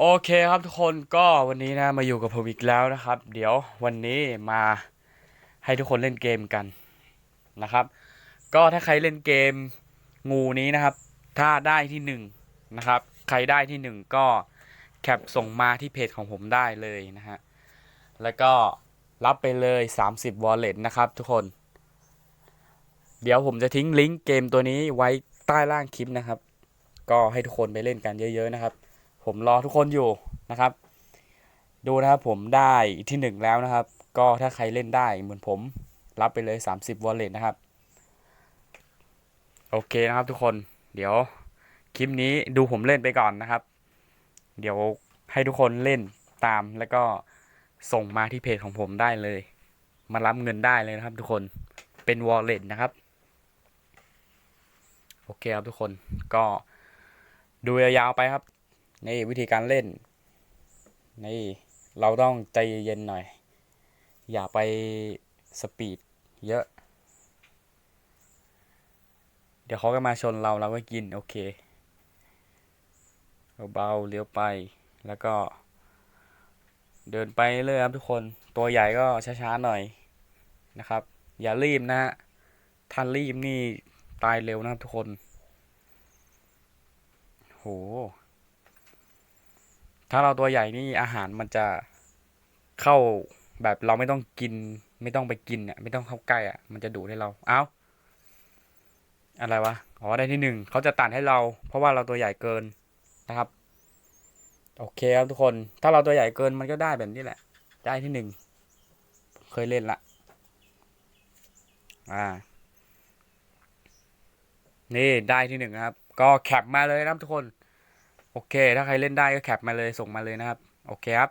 โอเคครับทุกคนก็วันนี้นะมาอยู่กับผมอีกแล้วนะครับ เดี๋ยววันนี้มาให้ทุกคนเล่นเกมกันนะครับ ก็ถ้าใครเล่นเกมงูนี้นะครับ ถ้าได้ที่หนึ่งนะครับ ใครได้ที่หนึ่งก็แคปส่งมาที่เพจของผมได้เลยนะฮะแล้วก็รับไปเลย 30 wallet นะครับทุกคน เดี๋ยวผมจะทิ้งลิงก์เกมตัวนี้ไว้ใต้ล่างคลิปนะครับ ก็ให้ทุกคนไปเล่นกันเยอะ ๆ นะครับ ผมรอทุกคนอยู่นะครับ ดูนะครับผมได้ที่หนึ่งแล้วนะครับ ก็ถ้าใครเล่นได้เหมือนผมรับไปเลย 30 wallet นะครับ โอเคนะครับทุกคนเดี๋ยวคลิปนี้ดูผมเล่นไปก่อนนะครับ เดี๋ยวให้ทุกคนเล่นตามแล้วก็ส่งมาที่เพจของผมได้เลย มารับเงินได้เลยนะครับ ทุกคนเป็น wallet นะครับโอเคครับทุกคนก็ดูยาวๆไปครับ นี่วิธีการเล่น นี่เราต้องใจเย็นหน่อย อย่าไปสปีดเยอะ เดี๋ยวเขาก็มาชนเราเราก็กิน โอเค เบาๆเลี้ยวไปแล้วก็ เดินไปเรื่อยครับทุกคนตัวใหญ่ก็ช้าๆหน่อยนะครับ อย่ารีบนะฮะถ้ารีบนี่ตายเร็วนะครับทุกคน โห ถ้าเราตัวใหญ่นี่อาหารมันจะเข้าแบบเราไม่ต้องกิน ไม่ต้องไปกินอะไม่ต้องเข้าใกล้อะมันจะดูดให้เรา เอ้า อะไรวะอ๋อได้ที่หนึ่งเขาจะตัดให้เรา เพราะว่าเราตัวใหญ่เกินนะครับ โอเคครับทุกคน ถ้าเราตัวใหญ่เกินมันก็ได้แบบนี้แหละ ได้ที่หนึ่งเคยเล่นละอ่า นี่ได้ที่หนึ่งนะครับ ก็แคปมาเลยนะทุกคน โอเค ถ้าใครเล่นได้ก็แคปมาเลยส่งมาเลยนะครับ โอเคครับ